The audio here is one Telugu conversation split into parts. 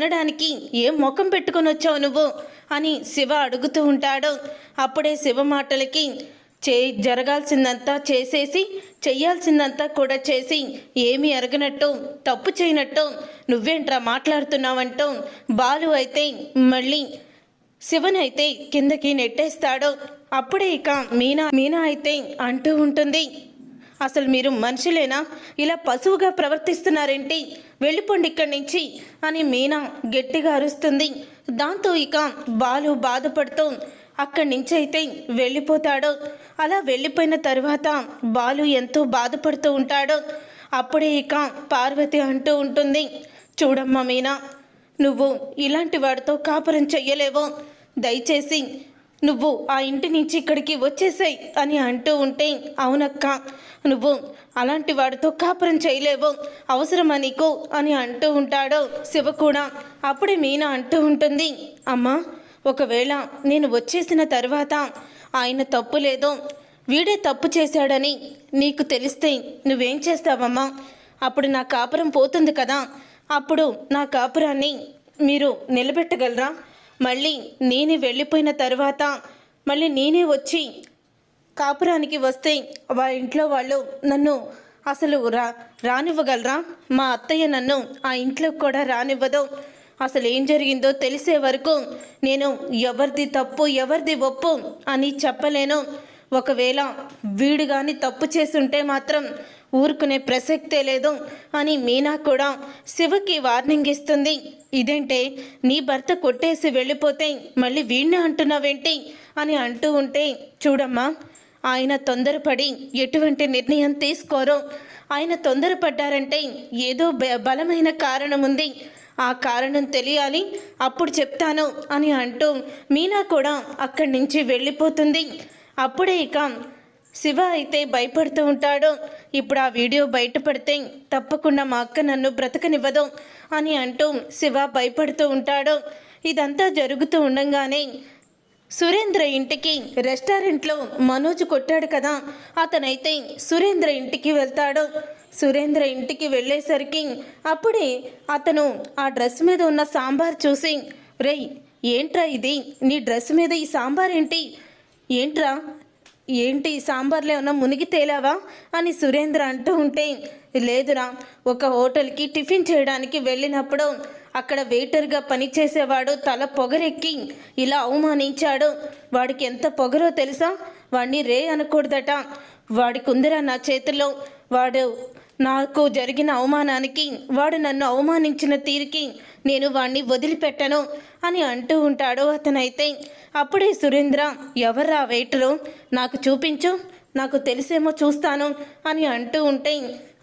తినడానికి ఏం ముఖం పెట్టుకొని వచ్చావు నువ్వు? అని శివ అడుగుతూ ఉంటాడు. అప్పుడే శివ మాటలకి చే జరగాల్సిందంతా చేసేసి చెయ్యాల్సిందంతా కూడా చేసి ఏమీ ఎరగనట్టు తప్పు చేయనట్టు నువ్వేంట్రా మాట్లాడుతున్నావంటూ బాలు అయితే మళ్ళీ శివనైతే కిందకి నెట్టేస్తాడు. అప్పుడే ఇక మీనా మీనా అయితే అంటూ ఉంటుంది. అసలు మీరు మనుషులేనా? ఇలా పశువుగా ప్రవర్తిస్తున్నారేంటి? వెళ్ళిపోండి ఇక్కడి నుంచి అని మీనా గట్టిగా అరుస్తుంది. దాంతో ఇక బాలు బాధపడుతూ అక్కడి నుంచి అయితే వెళ్ళిపోతాడు. అలా వెళ్ళిపోయిన తర్వాత బాలు ఎంతో బాధపడుతూ ఉంటాడు. అప్పుడే ఇక పార్వతి అంటూ ఉంటుంది చూడమ్మా మీనా నువ్వు ఇలాంటి వాడితో కాపురం చెయ్యలేవు. దయచేసి నువ్వు ఆ ఇంటి నుంచి ఇక్కడికి వచ్చేసాయి అని అంటూ ఉంటే అవునక్క నువ్వు అలాంటి వాడితో కాపురం చేయలేవు అవసరమా నీకు అని అంటూ ఉంటాడు శివ కూడా. అప్పుడే మీనా అంటూ ఉంటుంది అమ్మా ఒకవేళ నేను వచ్చేసిన తర్వాత ఆయన తప్పు లేదో వీడే తప్పు చేశాడని నీకు తెలిస్తే నువ్వేం చేస్తావమ్మా? అప్పుడు నా కాపురం పోతుంది కదా అప్పుడు నా కాపురాన్ని మీరు నిలబెట్టగలరా? మళ్ళీ నేనే వెళ్ళిపోయిన తర్వాత మళ్ళీ నేనే వచ్చి కాపురానికి వస్తే వాళ్ళ ఇంట్లో వాళ్ళు నన్ను అసలు రా రానివ్వగలరా? మా అత్తయ్య నన్ను ఆ ఇంట్లోకి కూడా రానివ్వదు. అసలు ఏం జరిగిందో తెలిసే వరకు నేను ఎవరిది తప్పు ఎవరిది ఒప్పు అని చెప్పలేను. ఒకవేళ వీడు కానీ తప్పు చేస్తుంటే మాత్రం ఊరుకునే ప్రసక్తే లేదు అని మీనా కూడా శివకి వార్నింగ్ ఇస్తుంది. ఇదేంటే నీ భర్త కొట్టేసి వెళ్ళిపోతే మళ్ళీ వీణ్ణి అంటున్నావేంటి అని అంటూ ఉంటే చూడమ్మా ఆయన తొందరపడి ఎటువంటి నిర్ణయం తీసుకోరు. ఆయన తొందరపడ్డారంటే ఏదో బ- బలమైన కారణం ఉంది. ఆ కారణం తెలియాలి అప్పుడు చెప్తాను అని అంటూ మీనా కూడా అక్కడి నుంచి వెళ్ళిపోతుంది. అప్పుడే ఇక శివ అయితే భయపడుతూ ఉంటాడు. ఇప్పుడు ఆ వీడియో బయటపడితే తప్పకుండా మా అక్క నన్ను బ్రతకనివ్వదు అని అంటూ శివ భయపడుతూ ఉంటాడు. ఇదంతా జరుగుతూ ఉండంగానే సురేంద్ర ఇంటికి రెస్టారెంట్లో మనోజ్ కొట్టాడు కదా. అతనైతే సురేంద్ర ఇంటికి వెళ్తాడు. సురేంద్ర ఇంటికి వెళ్ళేసరికి అప్పుడే అతను ఆ డ్రెస్ మీద ఉన్న సాంబార్ చూసి రేయ్ ఏంట్రా ఇది? నీ డ్రెస్ మీద ఈ సాంబార్ ఏంటి? ఏంట్రా? ఏంటి సాంబార్లో ఏమన్నా మునిగి తేలావా? అని సురేంద్ర అంటూ ఉంటే లేదురా ఒక హోటల్కి టిఫిన్ చేయడానికి వెళ్ళినప్పుడు అక్కడ వెయిటర్గా పనిచేసేవాడు తల పొగరెక్కి ఇలా అవమానించాడు. వాడికి ఎంత పొగరో తెలుసా? వాడిని రే అనకూడదట. వాడికి ఉందిరా నా చేతిలో వాడు నాకు జరిగిన అవమానానికి వాడు నన్ను అవమానించిన తీరికి నేను వాణ్ణి వదిలిపెట్టను అని అంటూ ఉంటాడు అతనైతే. అప్పుడే సురేంద్ర ఎవర్రా వెయిటరు? నాకు చూపించు నాకు తెలిసేమో చూస్తాను అని అంటూ ఉంటే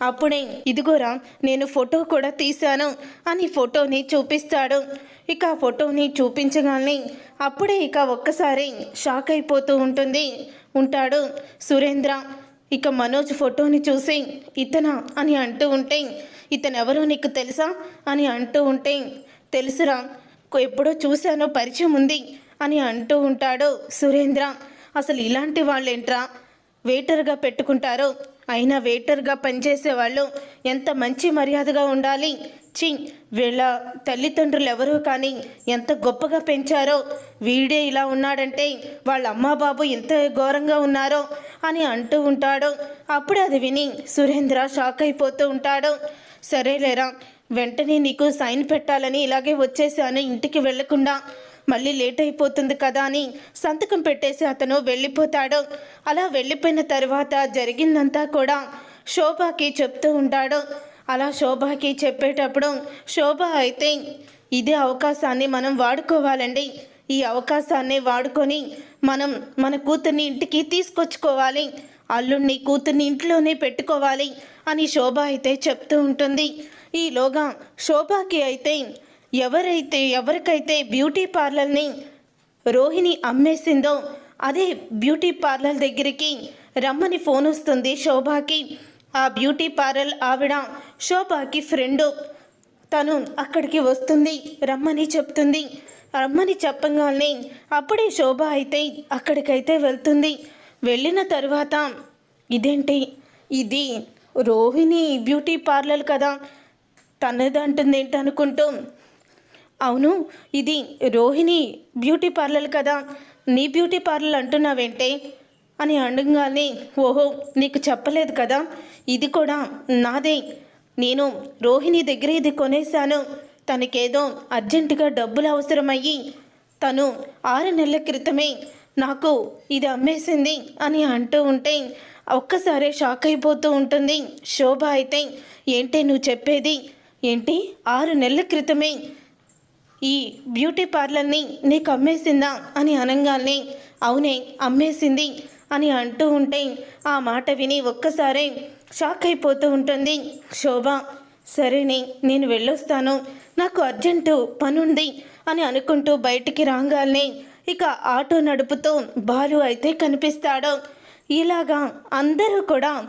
అప్పుడే ఇదిగోరా నేను ఫోటో కూడా తీశాను అని ఫోటోని చూపిస్తాడు. ఇక ఆ ఫోటోని చూపించగానే అప్పుడే ఇక ఒక్కసారి షాక్ అయిపోతూ ఉంటుంది. ఉంటాడు సురేంద్ర. ఇక మనోజ్ ఫోటోని చూసి ఇతనా అని అంటూ ఉంటే ఇతను ఎవరో నీకు తెలుసా? అని అంటూ ఉంటే తెలుసురా ఎప్పుడో చూశానో పరిచయం ఉంది అని అంటూ ఉంటాడు సురేంద్ర. అసలు ఇలాంటి వాళ్ళేంట్రా? వెయిటర్గా పెట్టుకుంటారో. అయినా వెయిటర్గా పనిచేసేవాళ్ళు ఎంత మంచి మర్యాదగా ఉండాలి? చి వీళ్ళ తల్లిదండ్రులు ఎవరు కానీ ఎంత గొప్పగా పెంచారో? వీడే ఇలా ఉన్నాడంటే వాళ్ళ అమ్మా బాబు ఎంత ఘోరంగా ఉన్నారో అని అంటూ ఉంటాడు. అప్పుడు అది విని సురేంద్ర షాక్ అయిపోతూ ఉంటాడు. సరేలేరా వెంటనే నీకు సైన్ పెట్టాలని ఇలాగే వచ్చేసాను ఇంటికి వెళ్ళకుండా. మళ్ళీ లేట్ అయిపోతుంది కదా అని సంతకం పెట్టేసి అతను వెళ్ళిపోతాడు. అలా వెళ్ళిపోయిన తర్వాత జరిగిందంతా కూడా శోభాకి చెప్తూ ఉంటాడు. అలా శోభాకి చెప్పేటప్పుడు శోభ అయితే ఇదే అవకాశాన్ని మనం వాడుకోవాలండి. ఈ అవకాశాన్ని వాడుకొని మనం మన కూతుర్ని ఇంటికి తీసుకొచ్చుకోవాలి. అల్లుడిని కూతుర్ని ఇంట్లోనే పెట్టుకోవాలి అని శోభ అయితే చెప్తూ ఉంటుంది. ఈలోగా శోభాకి అయితే ఎవరైతే ఎవరికైతే బ్యూటీ పార్లర్ని రోహిణి అమ్మేసిందో అదే బ్యూటీ పార్లర్ దగ్గరికి రమ్మని ఫోన్ వస్తుంది శోభాకి. ఆ బ్యూటీ పార్లర్ ఆవిడ శోభాకి ఫ్రెండు. తను అక్కడికి వస్తుంది రమ్మని చెప్తుంది. రమ్మని చెప్పగానే అప్పుడే శోభ అయితే అక్కడికైతే వెళ్తుంది. వెళ్ళిన తర్వాత ఇదేంటి? ఇది రోహిణి బ్యూటీ పార్లర్ కదా. తనదంటుంది ఏంటనుకుంటూ అనుకుంటూ అవును ఇది రోహిణి బ్యూటీ పార్లర్ కదా నీ బ్యూటీ పార్లర్ అంటున్నావేంటే? అని అనగానే ఓహో నీకు చెప్పలేదు కదా ఇది కూడా నాదే. నేను రోహిణి దగ్గర ఇది కొనేశాను తనకేదో అర్జెంటుగా డబ్బులు అవసరమయ్యి తను ఆరు నెలల క్రితమే నాకు ఇది అమ్మేసింది అని అంటూ ఉంటే ఒక్కసారే షాక్ అయిపోతూ ఉంటుంది. శోభ అయితే ఏంటి నువ్వు చెప్పేది? ఏంటి? ఆరు నెలల క్రితమే ఈ బ్యూటీ పార్లర్ని నీకు అమ్మేసిందా అని అనగానే అవునే అమ్మేసింది అని అంటూ ఉంటే ఆ మాట విని ఒక్కసారే షాక్ అయిపోతూ ఉంటుంది. శోభ సరేనే నేను వెళ్ళొస్తాను. నాకు అర్జెంటు పనుంది అని అనుకుంటూ బయటికి రాగానే ఇక ఆటో నడుపుతూ బాలు అయితే కనిపిస్తాడు. ఇలాగా అందరూ కూడా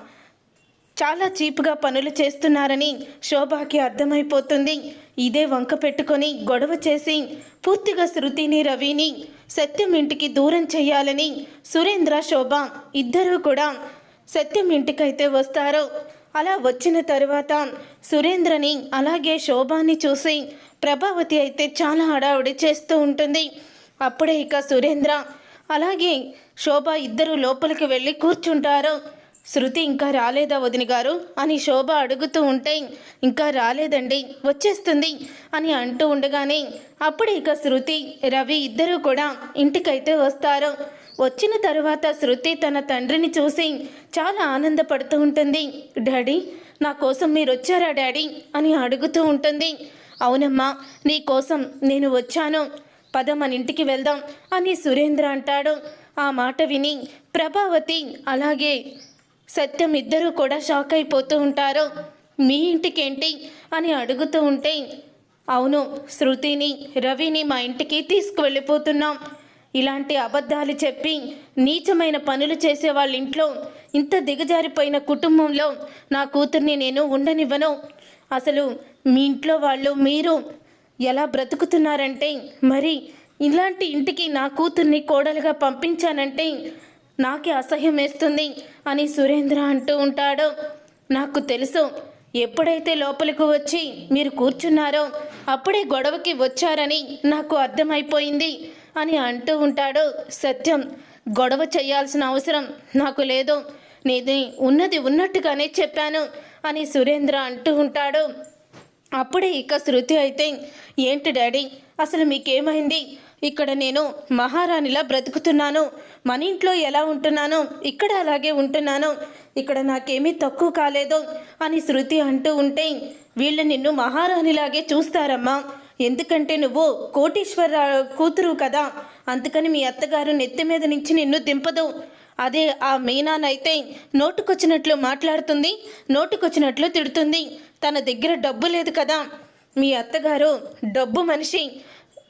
చాలా చీప్గా పనులు చేస్తున్నారని శోభాకి అర్థమైపోతుంది. ఇదే వంక పెట్టుకొని గొడవ చేసి పూర్తిగా శృతిని రవిని సత్యం ఇంటికి దూరం చేయాలని సురేంద్ర శోభ ఇద్దరూ కూడా సత్యం ఇంటికైతే వస్తారు. అలా వచ్చిన తరువాత సురేంద్రని అలాగే శోభాని చూసి ప్రభావతి అయితే చాలా హడావుడి చేస్తూ ఉంటుంది. అప్పుడే ఇక సురేంద్ర అలాగే శోభ ఇద్దరు లోపలికి వెళ్ళి కూర్చుంటారు. శృతి ఇంకా రాలేదా వదిన గారు? అని శోభ అడుగుతూ ఉంటే ఇంకా రాలేదండి వచ్చేస్తుంది అని అంటూ ఉండగానే అప్పుడు ఇక శృతి రవి ఇద్దరూ కూడా ఇంటికైతే వస్తారు. వచ్చిన తరువాత శృతి తన తండ్రిని చూసి చాలా ఆనందపడుతూ ఉంటుంది. డాడీ నా కోసం మీరు వచ్చారా డాడీ? అని అడుగుతూ ఉంటుంది. అవునమ్మా నీ కోసం నేను వచ్చాను. పద మన ఇంటికి వెళ్దాం అని సురేంద్ర అంటాడు. ఆ మాట విని ప్రభావతి అలాగే సత్యం ఇద్దరూ కూడా షాక్ అయిపోతూ ఉంటారు. మీ ఇంటికేంటి? అని అడుగుతూ ఉంటే అవును శృతిని రవిని మా ఇంటికి తీసుకువెళ్ళిపోతున్నాం. ఇలాంటి అబద్ధాలు చెప్పి నీచమైన పనులు చేసే వాళ్ళ ఇంట్లో ఇంత దిగజారిపోయిన కుటుంబంలో నా కూతుర్ని నేను ఉండనివ్వను. అసలు మీ ఇంట్లో వాళ్ళు మీరు ఎలా బ్రతుకుతున్నారంటే మరి ఇలాంటి ఇంటికి నా కూతుర్ని కోడలుగా పంపించానంటే నాకే అసహ్యం వేస్తుంది అని సురేంద్ర అంటూ ఉంటాడు. నాకు తెలుసు ఎప్పుడైతే లోపలికి వచ్చి మీరు కూర్చున్నారో అప్పుడే గొడవకి వచ్చారని నాకు అర్థమైపోయింది అని అంటూ ఉంటాడు. సత్యం గొడవ చేయాల్సిన అవసరం నాకు లేదు. నేను ఉన్నది ఉన్నట్టుగానే చెప్పాను అని సురేంద్ర అంటూ ఉంటాడు. అప్పుడే ఇక శృతి అయితే ఏంటి డాడీ అసలు మీకేమైంది? ఇక్కడ నేను మహారాణిలా బ్రతుకుతున్నాను. మన ఇంట్లో ఎలా ఉంటున్నానో ఇక్కడ అలాగే ఉంటున్నాను. ఇక్కడ నాకేమీ తక్కువ కాలేదు అని శృతి అంటూ ఉంటే వీళ్ళు నిన్ను మహారాణిలాగే చూస్తారమ్మా. ఎందుకంటే నువ్వు కోటీశ్వర కూతురు కదా. అందుకని మీ అత్తగారు నెత్తి మీద నుంచి నిన్ను దింపదు. అదే ఆ మీనానైతే నోటుకొచ్చినట్లు మాట్లాడుతుంది నోటుకొచ్చినట్లు తిడుతుంది. తన దగ్గర డబ్బు లేదు కదా. మీ అత్తగారు డబ్బు మనిషి.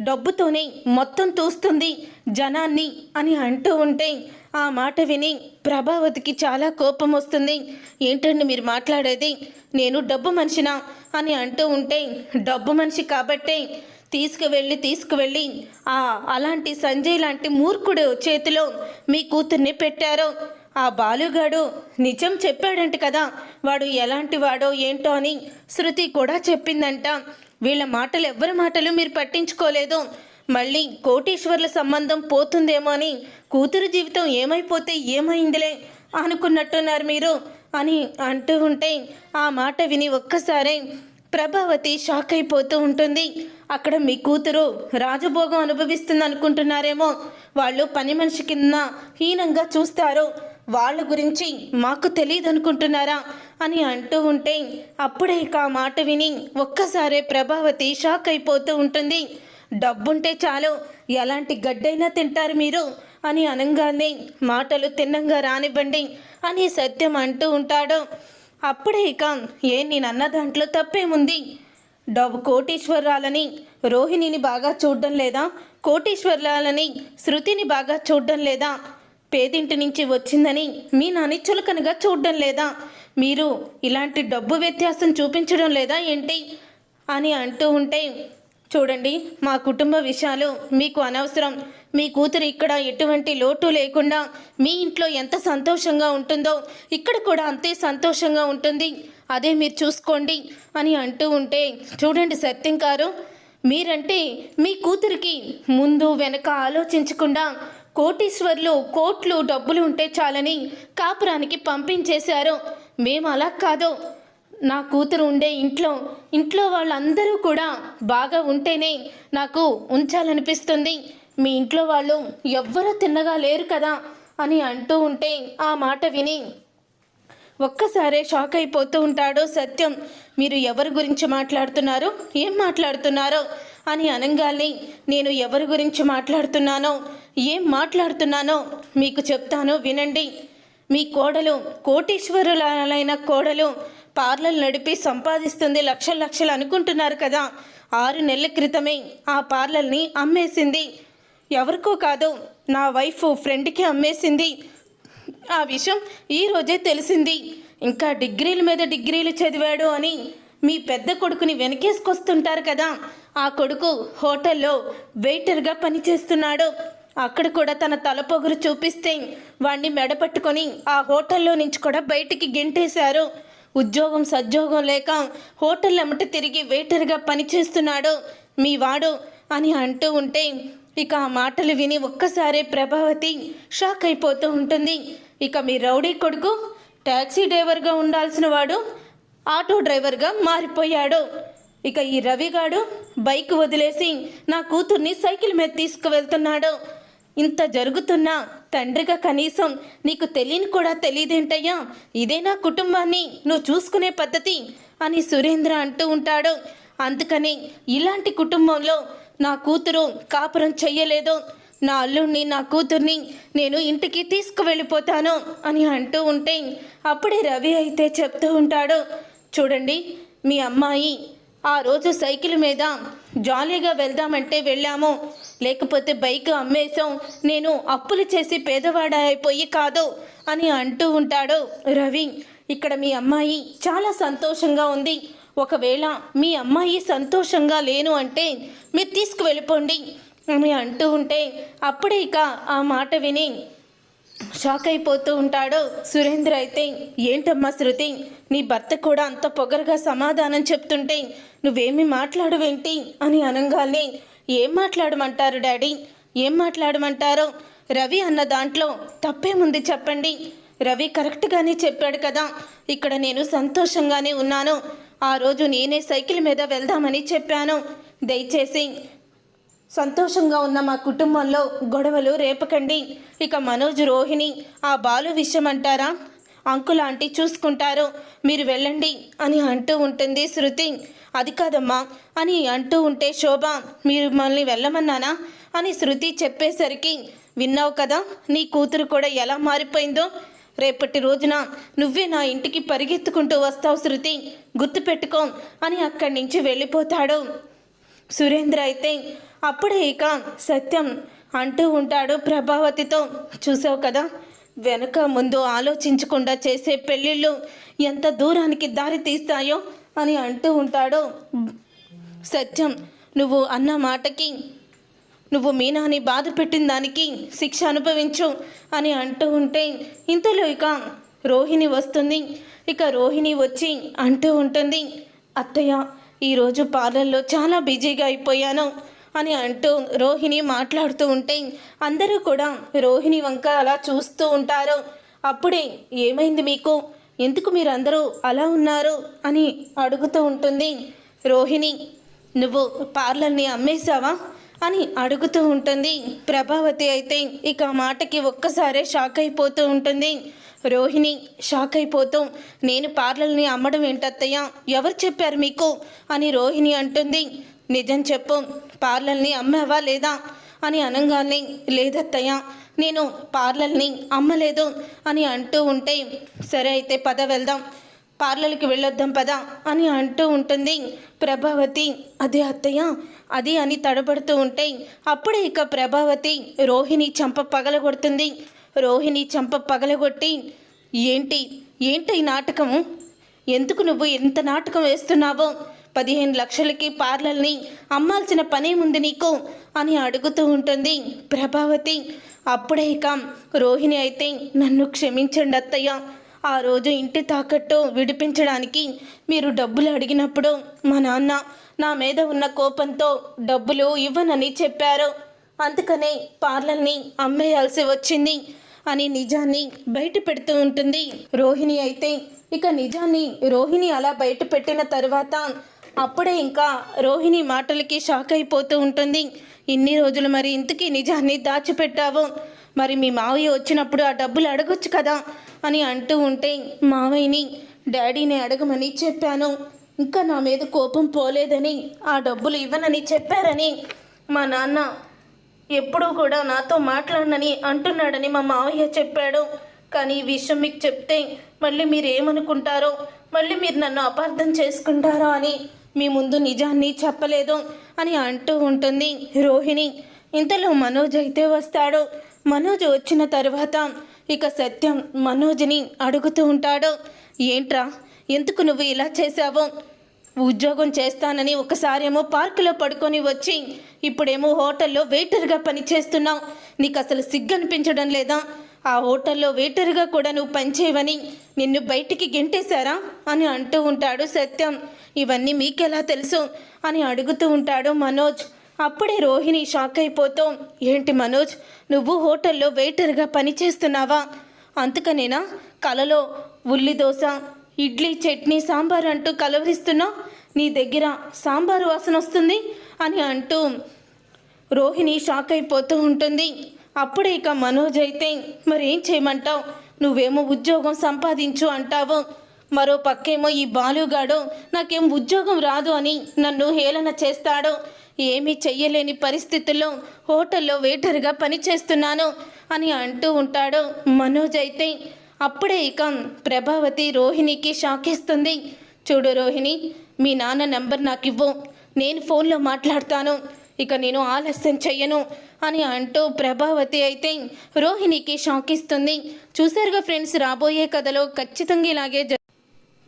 డబ్బుతోనే మొత్తం తూస్తుంది జనాన్ని అని అంటూ ఉంటే ఆ మాట విని ప్రభావతికి చాలా కోపం వస్తుంది. ఏంటండి మీరు మాట్లాడేది? నేను డబ్బు మనిషినా అని అంటూ ఉంటే డబ్బు మనిషి కాబట్టే తీసుకువెళ్ళి తీసుకువెళ్ళి ఆ అలాంటి సంజయ్ లాంటి మూర్ఖుడు చేతిలో మీ కూతుర్ని పెట్టారు. ఆ బాలుగాడు నిజం చెప్పాడంట కదా. వాడు ఎలాంటి వాడో ఏంటో అని శృతి కూడా చెప్పిందంట. వీళ్ళ మాటలు ఎవ్వరి మాటలు మీరు పట్టించుకోలేదు. మళ్ళీ కోటీశ్వర్ల సంబంధం పోతుందేమో అని కూతురు జీవితం ఏమైపోతే ఏమైందిలే అనుకున్నట్టున్నారు మీరు అని అంటూ ఉంటే ఆ మాట విని ఒక్కసారే ప్రభావతి షాక్ అయిపోతూ ఉంటుంది. అక్కడ మీ కూతురు రాజభోగం అనుభవిస్తుంది అనుకుంటున్నారేమో వాళ్ళు పని మనిషి కింద హీనంగా చూస్తారు. వాళ్ళ గురించి మాకు తెలియదు అనుకుంటున్నారా అని అంటూ ఉంటే అప్పుడే ఇక ఆ మాట విని ఒక్కసారే ప్రభావతి షాక్ అయిపోతూ ఉంటుంది. డబ్బుంటే చాలు ఎలాంటి గడ్డైనా తింటారు మీరు అని అనగానే మాటలు తిన్నంగా రానివ్వండి అని సత్యం అంటూ ఉంటాడు. అప్పుడే ఇక ఏ నేనన్న దాంట్లో తప్పేముంది? డబ్బు కోటీశ్వరాలని రోహిణిని బాగా చూడడం లేదా? కోటీశ్వరాలని శృతిని బాగా చూడడం లేదా? పేదింటి నుంచి వచ్చిందని మీ నాని చులకనగా చూడడం లేదా? మీరు ఇలాంటి డబ్బు వ్యత్యాసం చూపించడం లేదా ఏంటి? అని అంటూ ఉంటే చూడండి మా కుటుంబ విషయాలు మీకు అనవసరం. మీ కూతురు ఇక్కడ ఎటువంటి లోటు లేకుండా మీ ఇంట్లో ఎంత సంతోషంగా ఉంటుందో ఇక్కడ కూడా అంతే సంతోషంగా ఉంటుంది. అదే మీరు చూసుకోండి అని అంటూ ఉంటే చూడండి సత్యం గారు మీరంటే మీ కూతురికి ముందు వెనక ఆలోచించకుండా కోటీశ్వర్లు కోట్లు డబ్బులు ఉంటే చాలని కాపురానికి పంపించేశారు. మేము అలా కాదు. నా కూతురు ఉండే ఇంట్లో ఇంట్లో వాళ్ళందరూ కూడా బాగా ఉంటేనే నాకు ఉంచాలనిపిస్తుంది. మీ ఇంట్లో వాళ్ళు ఎవ్వరూ తిన్నగా లేరు కదా అని అంటూ ఉంటే ఆ మాట విని ఒక్కసారే షాక్ అయిపోతూ ఉంటాడు సత్యం. మీరు ఎవరి గురించి మాట్లాడుతున్నారో? ఏం మాట్లాడుతున్నారో? అని అనగానే నేను ఎవరి గురించి మాట్లాడుతున్నానో ఏం మాట్లాడుతున్నానో మీకు చెప్తాను వినండి. మీ కోడలు కోటీశ్వరులైన కోడలు పార్లర్ నడిపి సంపాదిస్తుంది లక్షలు లక్షలు అనుకుంటున్నారు కదా. ఆరు నెలల క్రితమే ఆ పార్లర్ని అమ్మేసింది. ఎవరికో కాదు నా వైఫ్ ఫ్రెండ్కి అమ్మేసింది. ఆ విషయం ఈరోజే తెలిసింది. ఇంకా డిగ్రీల మీద డిగ్రీలు చదివాడు అని మీ పెద్ద కొడుకుని వెనకేసుకొస్తుంటారు కదా. ఆ కొడుకు హోటల్లో వెయిటర్గా పనిచేస్తున్నాడు. అక్కడ కూడా తన తలపొగురు చూపిస్తే వాణ్ణి మెడపట్టుకొని ఆ హోటల్లో నుంచి కూడా బయటికి గెంటేశారు. ఉద్యోగం సద్యోగం లేక హోటల్ అమ్మట తిరిగి వెయిటర్గా పనిచేస్తున్నాడు. మీ వాడు అని అంటూ ఉంటే ఇక ఆ మాటలు విని ఒక్కసారే ప్రభావతి షాక్ అయిపోతూ ఉంటుంది. ఇక మీ రౌడీ కొడుకు ట్యాక్సీ డ్రైవర్గా ఉండాల్సిన వాడు ఆటో డ్రైవర్గా మారిపోయాడు. ఇక ఈ రవిగాడు బైక్ వదిలేసి నా కూతుర్ని సైకిల్ మీద తీసుకువెళ్తున్నాడు. ఇంత జరుగుతున్నా తండ్రిగా కనీసం నీకు తెలియని కూడా తెలియదేంటయ్యా? ఇదే నా కుటుంబాన్ని నువ్వు చూసుకునే పద్ధతి అని సురేంద్ర అంటూ ఉంటాడు. అందుకని ఇలాంటి కుటుంబంలో నా కూతురు కాపురం చెయ్యలేదు. నా అల్లుడిని నా కూతుర్ని నేను ఇంటికి తీసుకువెళ్ళిపోతాను అని అంటూ ఉంటే అప్పుడే రవి అయితే చెప్తూ ఉంటాడు. చూడండి మీ అమ్మాయి ఆ రోజు సైకిల్ మీద జాలీగా వెళ్దామంటే వెళ్ళాము. లేకపోతే బైక్ అమ్మేశాం. నేను అప్పులు చేసి పేదవాడ అయిపోయి కాదు అని అంటూ ఉంటాడు రవి. ఇక్కడ మీ అమ్మాయి చాలా సంతోషంగా ఉంది. ఒకవేళ మీ అమ్మాయి సంతోషంగా లేను అంటే మీరు తీసుకువెళ్ళిపోండి అని అంటూ ఉంటే అప్పుడే ఇక ఆ మాట విని షాక్ అయిపోతూ ఉంటాడు. సురేంద్ర అయితే ఏంటమ్మా శృతి నీ భర్త కూడా అంత పొగరుగా సమాధానం చెప్తుంటే నువ్వేమి మాట్లాడవేంటి? అని అనగానే ఏం మాట్లాడమంటారు డాడీ? ఏం మాట్లాడమంటారో? రవి అన్న దాంట్లో తప్పేముంది చెప్పండి. రవి కరెక్ట్గానే చెప్పాడు కదా. ఇక్కడ నేను సంతోషంగానే ఉన్నాను. ఆ రోజు నేనే సైకిల్ మీద వెళ్దామని చెప్పాను. దయచేసి సంతోషంగా ఉన్న మా కుటుంబంలో గొడవలు రేపకండి. ఇక మనోజ్ రోహిణి ఆ బాలు విషయం అంటారా? అంకుల్ ఆంటీ చూసుకుంటారు. మీరు వెళ్ళండి అని అంటూ ఉంటుంది శృతి. అది కాదమ్మా అని అంటూ ఉంటే శోభ మీరు మమ్మల్ని వెళ్ళమన్నానా? అని శృతి చెప్పేసరికి విన్నావు కదా నీ కూతురు కూడా ఎలా మారిపోయిందో? రేపటి రోజున నువ్వే నా ఇంటికి పరిగెత్తుకుంటూ వస్తావు శృతి. గుర్తుపెట్టుకో అని అక్కడి నుంచి వెళ్ళిపోతాడు. సురేంద్ర అయితే అప్పుడే ఇక సత్యం అంటూ ఉంటాడు ప్రభావతితో. చూసావు కదా? వెనక ముందు ఆలోచించకుండా చేసే పెళ్ళిళ్ళు ఎంత దూరానికి దారి తీస్తాయో అని అంటూ ఉంటాడు. సత్యం నువ్వు అన్న మాటకి నువ్వు మీనాని బాధ పెట్టిన దానికి శిక్ష అనుభవించు అని అంటూ ఉంటే ఇంతలో ఇక రోహిణి వస్తుంది. ఇక రోహిణి వచ్చి అంటూ ఉంటుంది అత్తయ్య ఈరోజు పార్లర్లో చాలా బిజీగా అయిపోయాను. అని అంటూ రోహిణి మాట్లాడుతూ ఉంటే అందరూ కూడా రోహిణి వంక అలా చూస్తూ ఉంటారు. అప్పుడే ఏమైంది మీకు? ఎందుకు మీరందరూ అలా ఉన్నారు? అని అడుగుతూ ఉంటుంది రోహిణి. నువ్వు పార్లర్ని అమ్మేశావా? అని అడుగుతూ ఉంటుంది ప్రభావతి అయితే ఇక ఆ మాటకి ఒక్కసారే షాక్ అయిపోతూ ఉంటుంది. రోహిణి షాక్ అయిపోతూ. నేను పార్లర్ని అమ్మడం ఏంటత్తయ్య? ఎవరు చెప్పారు మీకు? అని రోహిణి అంటుంది. నిజం చెప్పు. పార్లర్ని అమ్మావా లేదా? అని అనగానే లేదత్తయ్య నేను పార్లర్ని అమ్మలేదు అని అంటూ ఉంటే సరే అయితే పద వెళ్దాం. పార్లర్కి వెళ్ళొద్దాం పద అని అంటూ ఉంటుంది ప్రభావతి. అదే అత్తయ్య అది అని తడబడుతూ ఉంటే అప్పుడే ఇక ప్రభావతి రోహిణి చంప పగలగొడుతుంది. రోహిణి చంప పగలగొట్టి ఏంటి? ఏంటి ఈ నాటకము? ఎందుకు నువ్వు ఎంత నాటకం వేస్తున్నావో? పదిహేను లక్షలకి పార్లర్ని అమ్మాల్సిన పనే ఉంది నీకు అని అడుగుతూ ఉంటుంది ప్రభావతి. అప్పుడే ఇక రోహిణి అయితే నన్ను క్షమించండి అత్తయ్య. ఆ రోజు ఇంటి తాకట్టు విడిపించడానికి మీరు డబ్బులు అడిగినప్పుడు మా నాన్న నా మీద ఉన్న కోపంతో డబ్బులు ఇవ్వనని చెప్పారు. అందుకనే పార్లర్ని అమ్మేయాల్సి వచ్చింది అని నిజాన్ని బయట పెడుతూ ఉంటుంది రోహిణి అయితే. ఇక నిజాన్ని రోహిణి అలా బయట పెట్టిన తర్వాత అప్పుడే ఇంకా రోహిణి మాటలకి షాక్ అయిపోతూ ఉంటుంది. ఇన్ని రోజులు మరి ఇంతకీ నిజాన్ని దాచిపెట్టావు? మరి మీ మావయ్య వచ్చినప్పుడు ఆ డబ్బులు అడగొచ్చు కదా? అని అంటూ ఉంటే మావయ్యని డాడీని అడగమని చెప్పాను. ఇంకా నా మీద కోపం పోలేదని ఆ డబ్బులు ఇవ్వనని చెప్పారని మా నాన్న ఎప్పుడూ కూడా నాతో మాట్లాడనని అంటున్నాడని మా మావయ్య చెప్పాడు. కానీ ఈ విషయం మీకు చెప్తే మళ్ళీ మీరు ఏమనుకుంటారో మళ్ళీ మీరు నన్ను అపార్థం చేసుకుంటారో అని మీ ముందు నిజాన్ని చెప్పలేదు అని అంటూ ఉంటుంది రోహిణి. ఇంతలో మనోజ్ అయితే వస్తాడు. మనోజ్ వచ్చిన తర్వాత ఇక సత్యం మనోజ్ని అడుగుతూ ఉంటాడు. ఏంట్రా ఎందుకు నువ్వు ఇలా చేశావు? ఉద్యోగం చేస్తానని ఒకసారేమో పార్కులో పడుకొని వచ్చి ఇప్పుడేమో హోటల్లో వెయిటర్గా పనిచేస్తున్నావు. నీకు అసలు సిగ్గనిపించడం లేదా? ఆ హోటల్లో వెయిటర్గా కూడా నువ్వు పనిచేయవని నిన్ను బయటికి గెంటేశారా అని అంటూ ఉంటాడు సత్యం. ఇవన్నీ మీకెలా తెలుసు అని అడుగుతూ ఉంటాడు మనోజ్. అప్పుడే రోహిణి షాక్ అయిపోతూ. ఏంటి మనోజ్? నువ్వు హోటల్లో వెయిటర్గా పనిచేస్తున్నావా? అందుకనేనా? కలలో ఉల్లి దోశ ఇడ్లీ చట్నీ సాంబార్ అంటూ కలవరిస్తున్నావు? నీ దగ్గర సాంబారు వాసన వస్తుంది? అని అంటూ రోహిణి షాక్ అయిపోతూ ఉంటుంది. అప్పుడే ఇక మనోజ్ అయితే మరేం చేయమంటావు? నువ్వేమో ఉద్యోగం సంపాదించు అంటావు. మరో పక్కేమో ఈ బాలుగాడు నాకేం ఉద్యోగం రాదు అని నన్ను హేళన చేస్తాడు. ఏమీ చెయ్యలేని పరిస్థితుల్లో హోటల్లో వెయిటర్గా పనిచేస్తున్నాను అని అంటూ ఉంటాడు మనోజ్ అయితే. అప్పుడే ఇక ప్రభావతి రోహిణికి షాకిస్తుంది. చూడు రోహిణి మీ నాన్న నెంబర్ నాకు ఇవ్వు నేను ఫోన్లో మాట్లాడతాను. ఇక నేను ఆలస్యం చెయ్యను అని అంటూ ప్రభావతి అయితే రోహిణికి షాక్ ఇస్తుంది చూశారుగా ఫ్రెండ్స్ రాబోయే కథలో ఖచ్చితంగా ఇలాగే జ-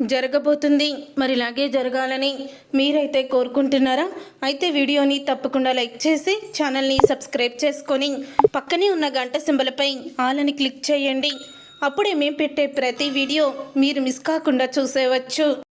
జరగబోతుంది. మరి ఇలాగే జరగాలని మీరైతే కోరుకుంటున్నారా? అయితే వీడియోని తప్పకుండా లైక్ చేసి ఛానల్ని సబ్స్క్రైబ్ చేసుకొని పక్కనే ఉన్న గంట సింబలపై ఆలని క్లిక్ చేయండి. అప్పుడే మేము పెట్టే ప్రతి వీడియో మీరు మిస్ కాకుండా చూసేవచ్చు.